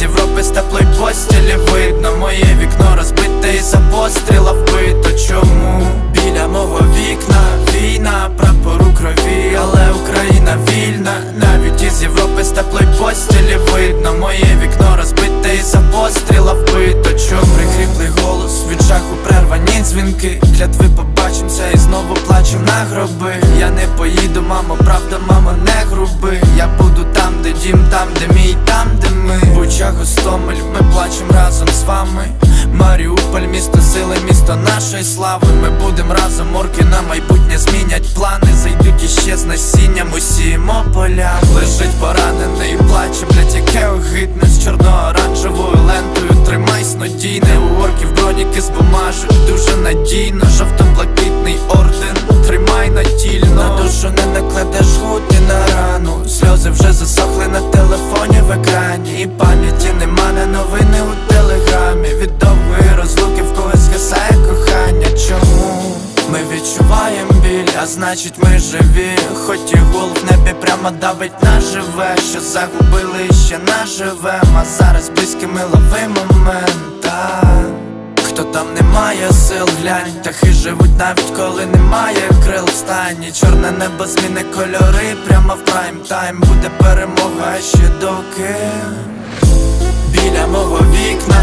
з Європи з теплої постілі. Видно Моє вікно розбите і за постріла вбито Чому? Біля мого вікна війна, прапору крові, але Україна вільна Навіть із Європи з теплої постілі. Видно Моє вікно розбите і за постріла вбито Чому? Прикріплий голос від жаху прервані дзвінки. Клятви побачимося і знову плачем на гроби. Я не поїду, мамо, правда, мамо, не груби. Я буду там, де дім, там, де мій Буча Гостомель, ми плачем разом з вами. Маріуполь, місто сили, місто нашої слави. Ми будем разом, орки на майбутнє змінять плани. Зайдуть іще з насінням, усіємо поля Лежить поранений, плаче, блять, яке огидне. З чорно-оранжевою лентою тримайсь надійне. У орків броніки збумажуть дуже надійно Жовто-блакитний орден, пам'яті нема на новини у телеграмі. Від довгої розлуки в когось згасає кохання. Чому? Ми відчуваємо біль, а значить ми живі. Хоч і гул в небі прямо давить на живе Що загубили і ще наживем А зараз близькими лови момент так. Хто там не має сил, глянь, птахи живуть навіть коли немає крил. В стані Чорне небо зміни кольори, прямо в прайм тайм. Буде перемога ще доки Біля мого вікна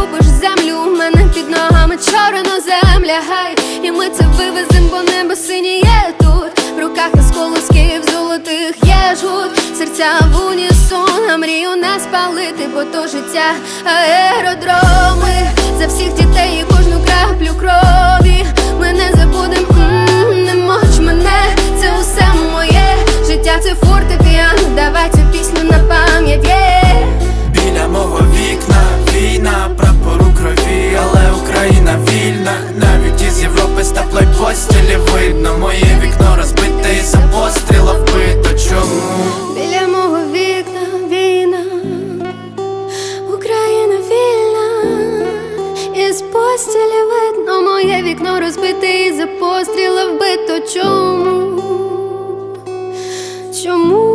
любиш землю? У мене під ногами чорна земля, гай, і ми це вивезем, бо небо синіє тут. В руках із колосків золотих є жгут Серця в унісон, а мрію не спалити, бо то життя аеродроми вікно розбите і за постріла вбито. Чому? Чому?